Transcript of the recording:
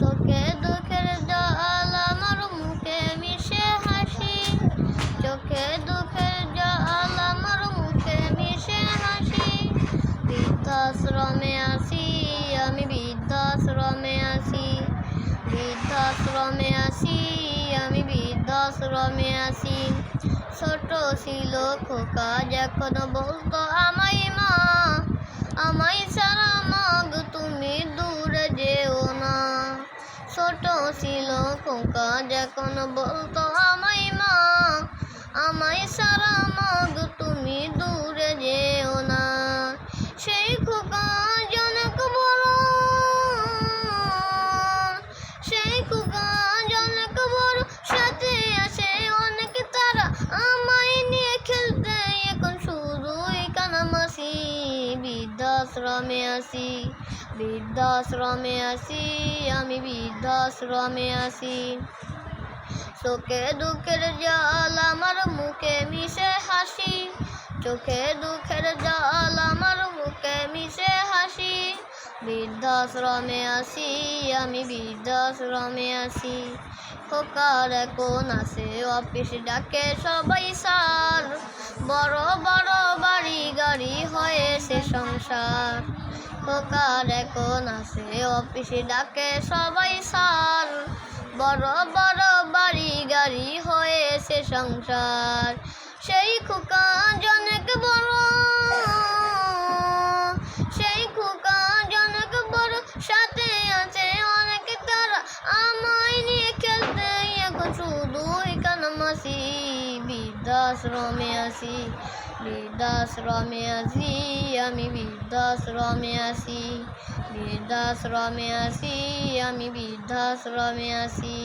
চোখে দুঃখের জল আমার মুখে মিশে হাসি। চোখে দুঃখের জল আমার মুখে মিশে হাসি। বৃদ্ধাশ্রমে আসি আমি বৃদ্ধাশ্রমে আসি বৃদ্ধাশ্রমে আসি আমি বৃদ্ধাশ্রমে আসি ছোট ছিল খোকা, যখন বলতো আমায় মা, আমায় সারা যখন বলতো আমায় মা। আমায় সারা মাগ, তুমি দূরে যেও না। সেই খোকা জনক বড়। সেই খোকা জনক বড়, সাথে আছে অনেক তারা। আমায় নিয়ে খেলতে এখন শুধুই কানামাসি। বৃদ্ধাশ্রমে আসি বৃদ্ধাশ্রমে আসি, আমি বৃদ্ধাশ্রমে আসি। চোখে দুঃখের জল আমার, মুখে মিশে হাসি। চোখে দুঃখের জল বৃদ্ধাশ্রমে আসি, আমি বৃদ্ধাশ্রমে আসি। খোকার এখন আসে অফিস ডাকে সবাই সার। বড় বড় বাড়ি গাড়ি হয়েছে সংসার। খোকার এখন আসে অফিসে ডাকে সবাই সার। বড় বড় বাড়ি গাড়ি হয়েছে সংসার। বৃদ্ধাশ্রমে আসি বৃদ্ধাশ্রমে আসি আমি বৃদ্ধাশ্রমে আসি বৃদ্ধাশ্রমে আসি আমি বৃদ্ধাশ্রমে আসি